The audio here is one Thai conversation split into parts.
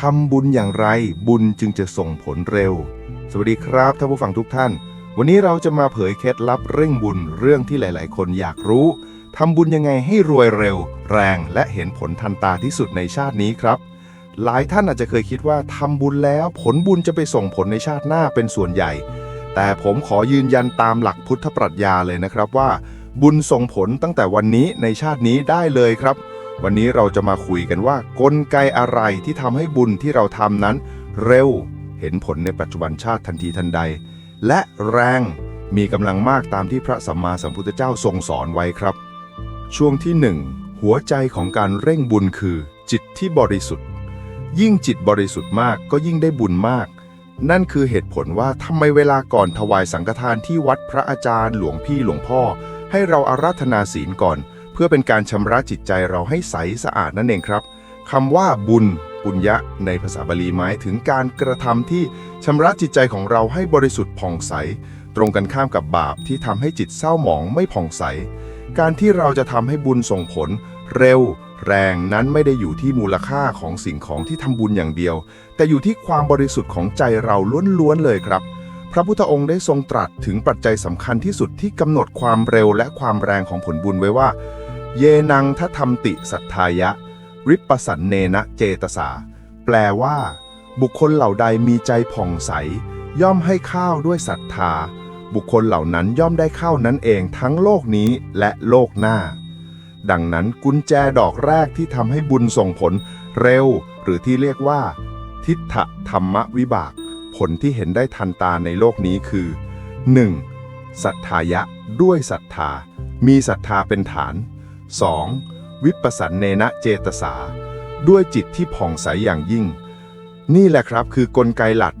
ทำบุญอย่างไรบุญจึงจะส่งผลเร็ว สวัสดีครับท่านผู้ฟังทุกท่าน วันนี้เราจะมาเผยเคล็ดลับเร่งบุญเรื่องที่หลาย ๆ คนอยากรู้ทำบุญยังไงให้รวยเร็ว แรงและเห็นผลทันตาที่สุดในชาตินี้ครับ หลายท่านอาจจะเคยคิดว่าทำบุญแล้วผลบุญจะไปส่งผลในชาติหน้าเป็นส่วนใหญ่ แต่ผมขอยืนยันตามหลักพุทธปรัชญาเลยนะครับว่า บุญส่งผลตั้งแต่วันนี้ในชาตินี้ได้เลยครับ วันนี้เราจะมาคุยกันว่ากลไกอะไรที่ทำให้บุญที่เราทำนั้น เร็ว เห็นผลในปัจจุบันชาติทันทีทันใด และแรงมีกำลังมากตามที่พระสัมมาสัมพุทธเจ้าทรงสอนไว้ครับ ช่วงที่หนึ่งหัวใจของการเร่งบุญคือ จิตที่บริสุทธิ์ ยิ่งจิตบริสุทธิ์มากก็ยิ่งได้บุญมาก นั่นคือเหตุผลว่าทำไมเวลาก่อนถวายสังฆทานที่วัดพระอาจารย์หลวงพี่หลวงพ่อ ให้เราอาราธนาศีลก่อน พื่อเป็นการชำระจิตใจเราให้ใสสะอาดนั่นเองครับคำว่าบุญปุญญะในภาษาบาลีหมายถึงการกระทำที่ชำระจิตใจของเราให้บริสุทธิ์ผ่องใส ตรงกันข้ามกับบาปที่ทำให้จิตเศร้าหมองไม่ผ่องใส การที่เราจะทำให้บุญส่งผล เร็ว แรงนั้นไม่ได้อยู่ที่มูลค่าของสิ่งของที่ทำบุญอย่างเดียว แต่อยู่ที่ความบริสุทธิ์ของใจเราล้วนๆเลยครับ พระพุทธองค์ได้ทรงตรัสถึงปัจจัยสำคัญที่สุดที่กำหนดความเร็วและความแรงของผลบุญไว้ว่า เยนังทธรรมติสัทธายะ ริปปสันเนนะเจตสา แปลว่า บุคคลเหล่าใดมีใจผ่องใส ย่อมให้ข้าวด้วยศรัทธา บุคคลเหล่านั้นย่อมได้ข้าวนั้นเองทั้งโลกนี้และโลกหน้า ดังนั้นกุญแจดอกแรกที่ทำให้บุญส่งผลเร็ว หรือที่เรียกว่า ทิฏฐธรรมวิบาก ผลที่เห็นได้ทันตาในโลกนี้คือ 1. ศรัทธายะด้วยศรัทธา มีศรัทธาเป็นฐาน 2. วิปปสันเนนะเจตสา ด้วยจิตที่ผ่องใสอย่างยิ่ง นี่แหละครับคือกลไกหลัก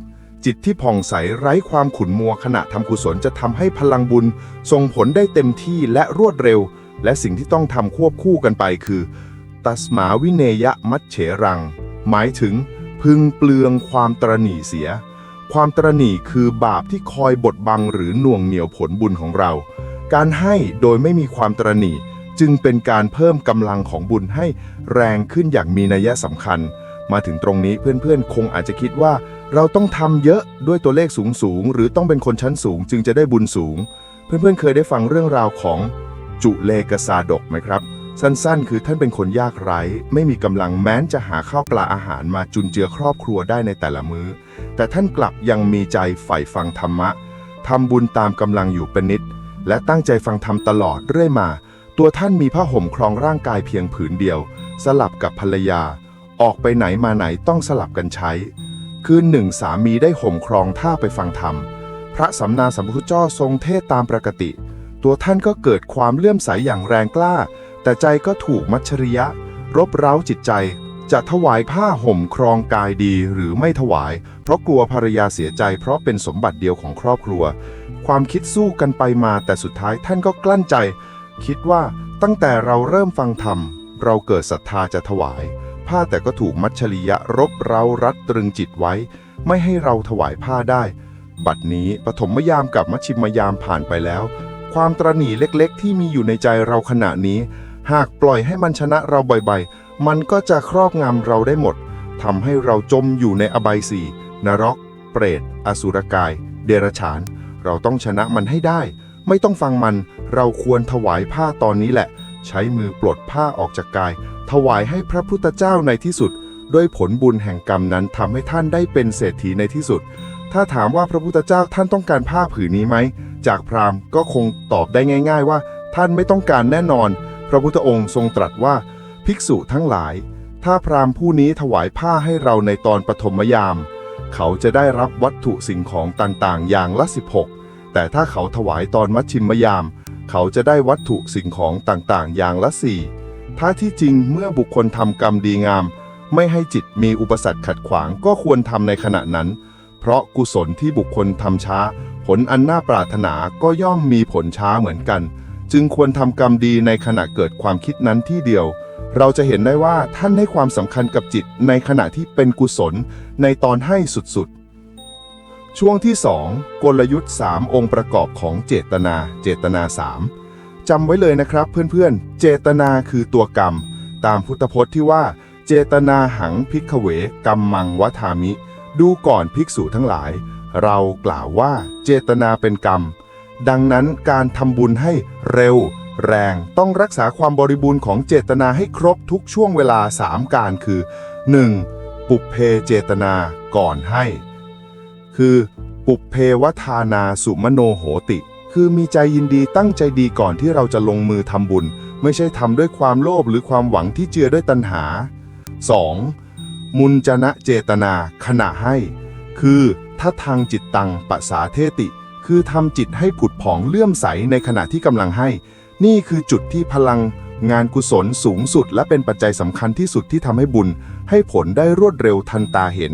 จิตที่ผ่องใสไร้ความขุ่นมัวขณะทำกุศลจะทำให้พลังบุญส่งผลได้เต็มที่และรวดเร็ว และสิ่งที่ต้องทำควบคู่กันไปคือ ตัสมาวิเนยะมัจเฉรัง หมายถึง พึงเปลืองความตรณีเสีย ความตรณีคือบาปที่คอยบดบังหรือหน่วงเหนี่ยวผลบุญของเรา การให้โดยไม่มีความตรณี จึงเป็นการเพิ่มกำลังของบุญให้แรงขึ้นอย่างมีนัยสำคัญ มาถึงตรงนี้เพื่อนๆ คงอาจจะคิดว่า เราต้องทำเยอะด้วยตัวเลขสูงๆ หรือต้องเป็นคนชั้นสูง จึงจะได้บุญสูง เพื่อนๆ เคยได้ฟังเรื่องราวของจุเลกสาดกไหมครับ สั้นๆ คือท่านเป็นคนยากไร้ ไม่มีกำลังแม้นจะหาข้าวปลาอาหารมาจุนเจือครอบครัวได้ในแต่ละมื้อ แต่ท่านกลับยังมีใจใฝ่ฟังธรรมะทำบุญตามกำลังอยู่เป็นนิด และตั้งใจฟังธรรมตลอดเรื่อยมา ตัวท่านมีผ้าห่มครองร่างกายเพียงผืนเดียว สลับกับภรรยา ออกไปไหนมาไหนต้องสลับกันใช้ คืนหนึ่งสามีได้ห่มครองท่าไปฟังธรรม พระสัมนาสัมพุทธเจ้าทรงเทศตามปกติ ตัวท่านก็เกิดความเลื่อมใสอย่างแรงกล้า แต่ใจก็ถูกมัชริยะ รบเร้าจิตใจ จะถวายผ้าห่มครองกายดีหรือไม่ถวาย เพราะกลัวภรรยาเสียใจ เพราะเป็นสมบัติเดียวของครอบครัว ความคิดสู้กันไปมาแต่สุดท้ายท่านก็กลั้นใจ คิดว่าตั้งแต่เราเริ่มฟังธรรม เราเกิดศรัทธาจะถวาย ผ้าแต่ก็ถูกมัชชริยะรบเร้ารัดตรึงจิตไว้ ไม่ให้เราถวายผ้าได้ บัดนี้ปฐมยามกับมัชชิมยามผ่านไปแล้ว ความตรณีเล็กๆ ที่มีอยู่ในใจเราขณะนี้ หากปล่อยให้มันชนะเราบ่อยๆ มันก็จะครอบงำเราได้หมดทำให้เราจมอยู่ในอบายสี่นรก เปรต อสุรกาย เดรัจฉาน เราต้องชนะมันให้ได้ ไม่ต้องฟังมัน เราควรถวายผ้าตอนนี้แหละ ใช้มือปลดผ้าออกจากกาย ถวายให้พระพุทธเจ้าในที่สุด ด้วยผลบุญแห่งกรรมนั้นทำให้ท่านได้เป็นเศรษฐีในที่สุด ถ้าถามว่าพระพุทธเจ้าท่านต้องการผ้าผืนนี้ไหม จากพราหมณ์ก็คงตอบได้ง่าย ๆ ว่า ท่านไม่ต้องการแน่นอน พระพุทธองค์ทรงตรัสว่า ภิกษุทั้งหลาย ถ้าพราหมณ์ผู้นี้ถวายผ้าให้เราในตอนปฐมยาม เขาจะได้รับวัตถุสิ่งของต่างๆ อย่างละ 16แต่ถ้าเขาถวายตอนมัชชิมยาม เขาจะได้วัตถุสิ่งของต่างๆ อย่างละสี่ถ้าที่จริงเมื่อบุคคลทำกรรมดีงาม ไม่ให้จิตมีอุปสรรคขัดขวางก็ควรทำในขณะนั้น เพราะกุศลที่บุคคลทำช้า ผลอันน่าปรารถนาก็ย่อมมีผลช้าเหมือนกัน จึงควรทำกรรมดีในขณะเกิดความคิดนั้นที่เดียว เราจะเห็นได้ว่าท่านให้ความสำคัญกับจิตในขณะที่เป็นกุศลในตอนให้สุดๆ ช่วงที่ 2 กลยุทธ์ 3 องค์ประกอบของเจตนา เจตนา 3จำไว้เลยนะครับเพื่อนๆ เจตนาคือตัวกรรม ตามพุทธพจน์ที่ว่า เจตนาหังพิกเวกัมมังวทามิ ดูก่อนภิกษุทั้งหลาย เรากล่าวว่าเจตนาเป็นกรรม ดังนั้นการทำบุญให้เร็ว แรงต้องรักษาความบริบูรณ์ของเจตนาให้ครบทุกช่วงเวลา 3 การคือ 1. ปุเพเจตนาก่อนให้ คือ ปุเพวทานาสุมโนโหติ คือมีใจยินดีตั้งใจดีก่อนที่เราจะลงมือทำบุญ ไม่ใช่ทำด้วยความโลภหรือความหวังที่เจือด้วยตัณหา 2. มุนจนะเจตนาขณะให้ คือถ้าทางจิตตังปะสาเทติ คือทำจิตให้ผุดผ่องเลื่อมใสในขณะที่กำลังให้ นี่คือจุดที่พลังงานกุศลสูงสุดและเป็นปัจจัยสำคัญที่สุดที่ทำให้บุญ ให้ผลได้รวดเร็วทันตาเห็น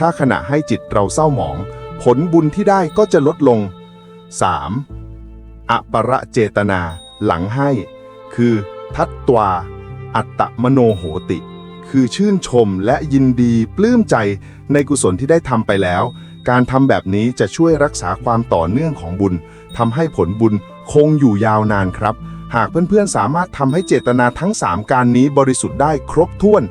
ถ้าขณะให้จิตเราเศร้าหมอง ผลบุญที่ได้ก็จะลดลง 3. อปรเจตนาหลังให้ คือ ทัตตวา อัตตมโนโหติ คือชื่นชมและยินดีปลื้มใจในกุศลที่ได้ทำไปแล้ว การทำแบบนี้จะช่วยรักษาความต่อเนื่องของบุญทำให้ผลบุญคงอยู่ยาวนานครับ หากเพื่อนๆสามารถทำให้เจตนาทั้ง 3 การนี้บริสุทธิ์ได้ครบถ้วน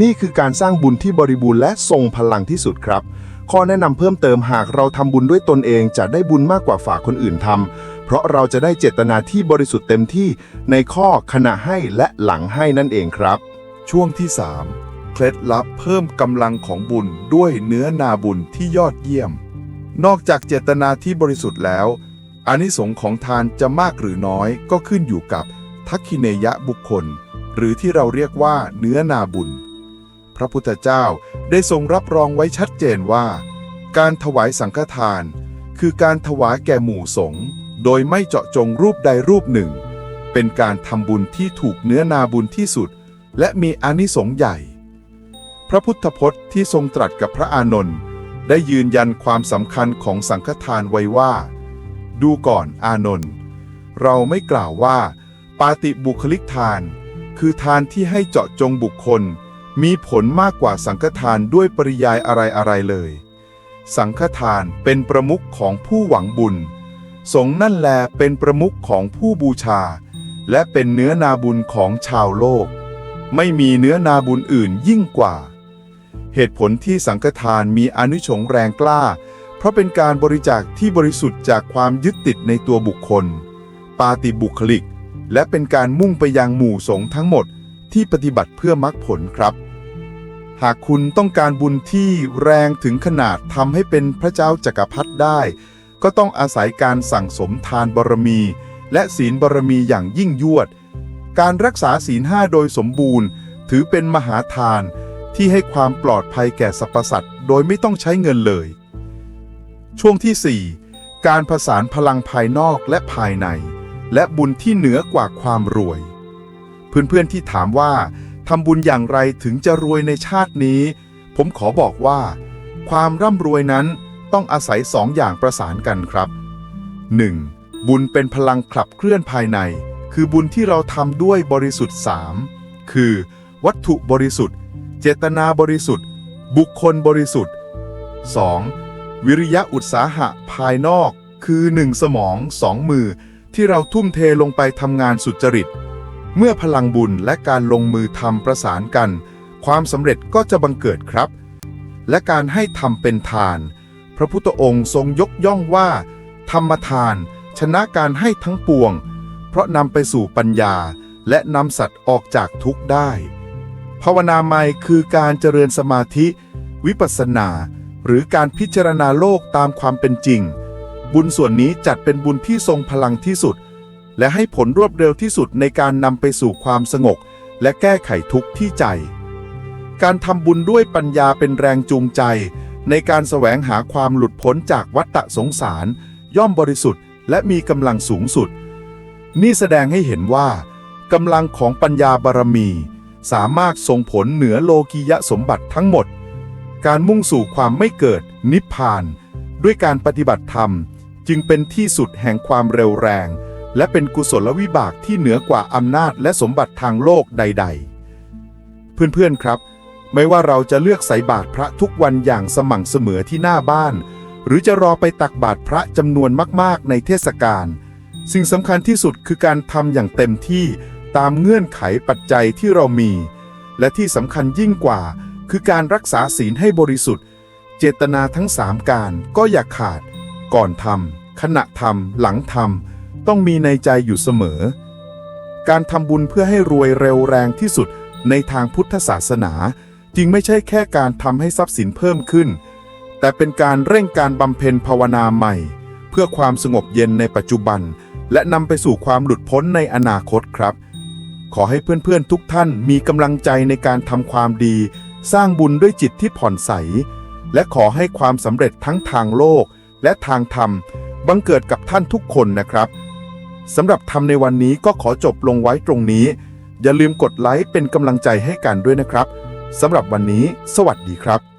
นี่คือการสร้างบุญที่บริบูรณ์และทรงพลังที่สุดครับ ข้อแนะนำเพิ่มเติมหากเราทำบุญด้วยตนเองจะได้บุญมากกว่าฝากคนอื่นทำเพราะเราจะได้เจตนาที่บริสุทธิ์เต็มที่ในข้อขณะให้และหลังให้นั่นเองครับ ช่วงที่ 3 เคล็ดลับเพิ่มกำลังของบุญด้วยเนื้อนาบุญที่ยอดเยี่ยม นอกจากเจตนาที่บริสุทธิ์แล้วอานิสงส์ของทานจะมากหรือน้อยก็ขึ้นอยู่กับทักขิเนยะบุคคล หรือที่เราเรียกว่าเนื้อนาบุญ พระพุทธเจ้าได้ทรงรับรองไว้ชัดเจนว่า การถวายสังฆทาน คือการถวายแก่หมู่สงฆ์โดยไม่เจาะจงรูปใดรูปหนึ่ง เป็นการทำบุญที่ถูกเนื้อนาบุญที่สุด และมีอานิสงส์ใหญ่ พระพุทธพจน์ที่ทรงตรัสกับพระอานนท์ได้ยืนยันความสำคัญของสังฆทานไว้ว่า ดูก่อนอานนท์เราไม่กล่าวว่า ปาติบุคลิกทาน คือทานที่ให้เจาะจงบุคคล มีผลมากกว่าสังฆทานด้วยปริยายอะไรๆเลย สังฆทานเป็นประมุขของผู้หวังบุญ สงฆ์นั่นแลเป็นประมุขของผู้บูชา และเป็นเนื้อนาบุญของชาวโลก ไม่มีเนื้อนาบุญอื่นยิ่งกว่า เหตุผลที่สังฆทานมีอนุสงแรงกล้า เพราะเป็นการบริจาคที่บริสุทธิ์จากความยึดติดในตัวบุคคล ปาติบุคลิก และเป็นการมุ่งไปยังหมู่สงฆ์ทั้งหมดที่ปฏิบัติเพื่อมรรคผลครับ หากคุณต้องการบุญที่แรงถึงขนาดทำให้เป็นพระเจ้าจักรพรรดิได้ ก็ต้องอาศัยการสั่งสมทานบารมี และศีลบารมีอย่างยิ่งยวด การรักษาศีลห้าโดยสมบูรณ์ ถือเป็นมหาทานที่ให้ความปลอดภัยแก่สรรพสัตว์โดยไม่ต้องใช้เงินเลย ช่วงที่ 4 การผสานพลังภายนอกและภายใน และบุญที่เหนือกว่าความรวย เพื่อนๆที่ถามว่า ทำบุญอย่างไรถึงจะรวยในชาตินี้ ผมขอบอกว่า ความร่ำรวยนั้นต้องอาศัยสองอย่างประสานกันครับ 1. บุญเป็นพลังขับเคลื่อนภายใน คือบุญที่เราทำด้วยบริสุทธิ์ 3 คือ วัตถุบริสุทธิ์ เจตนาบริสุทธิ์ บุคคลบริสุทธิ์ 2. วิริยะอุตสาหะภายนอก คือ 1 สมอง 2 มือ ที่เราทุ่มเทลงไปทำงานสุจริต เมื่อพลังบุญและการลงมือทำประสานกัน ความสำเร็จก็จะบังเกิดครับ และการให้ทำเป็นทาน พระพุทธองค์ทรงยกย่องว่า ธรรมทาน ชนะการให้ทั้งปวง เพราะนำไปสู่ปัญญา และนำสัตว์ออกจากทุกข์ได้ ภาวนาใหม่คือการเจริญสมาธิ วิปัสสนา หรือการพิจารณาโลกตามความเป็นจริง บุญส่วนนี้จัดเป็นบุญที่ทรงพลังที่สุด และให้ผลรวดเร็วที่สุดในการนำไปสู่ความสงบและแก้ไขทุกข์ที่ใจ การทำบุญด้วยปัญญาเป็นแรงจูงใจ ในการแสวงหาความหลุดพ้นจากวัฏฏะสงสาร ย่อมบริสุทธิ์ และมีกำลังสูงสุด นี่แสดงให้เห็นว่ากำลังของปัญญาบารมี สามารถส่งผลเหนือโลกียสมบัติทั้งหมด การมุ่งสู่ความไม่เกิดนิพพาน ด้วยการปฏิบัติธรรม จึงเป็นที่สุดแห่งความเร็วแรง และเป็นกุศลวิบากที่เหนือกว่าอำนาจและสมบัติทางโลกใด ๆ เพื่อนๆครับ ไม่ว่าเราจะเลือกใส่บาตรพระทุกวันอย่างสม่ำเสมอที่หน้าบ้าน หรือจะรอไปตักบาตรพระจำนวนมากๆ ในเทศกาลสิ่งสำคัญที่สุดคือการทำอย่างเต็มที่ตามเงื่อนไขปัจจัยที่เรามี และที่สำคัญยิ่งกว่า คือการรักษาศีลให้บริสุทธิ์ เจตนาทั้งสามการก็อย่าขาด ก่อนทำขณะทำหลังทำ ต้องมีในใจอยู่เสมอ การทำบุญเพื่อให้รวยเร็วแรงที่สุดในทางพุทธศาสนา จึงไม่ใช่แค่การทำให้ทรัพย์สินเพิ่มขึ้น แต่เป็นการเร่งการบำเพ็ญภาวนาใหม่ เพื่อความสงบเย็นในปัจจุบัน และนำไปสู่ความหลุดพ้นในอนาคตครับ ขอให้เพื่อนๆทุกท่านมีกำลังใจในการทำความดี สร้างบุญด้วยจิตที่ผ่อนใส และขอให้ความสำเร็จทั้งทางโลกและทางธรรมบังเกิดกับท่านทุกคนนะครับ สำหรับทำในวันนี้ก็ขอจบลงไว้ตรงนี้ อย่าลืมกดไลค์เป็นกำลังใจให้กันด้วยนะครับสำหรับวันนี้ สวัสดีครับ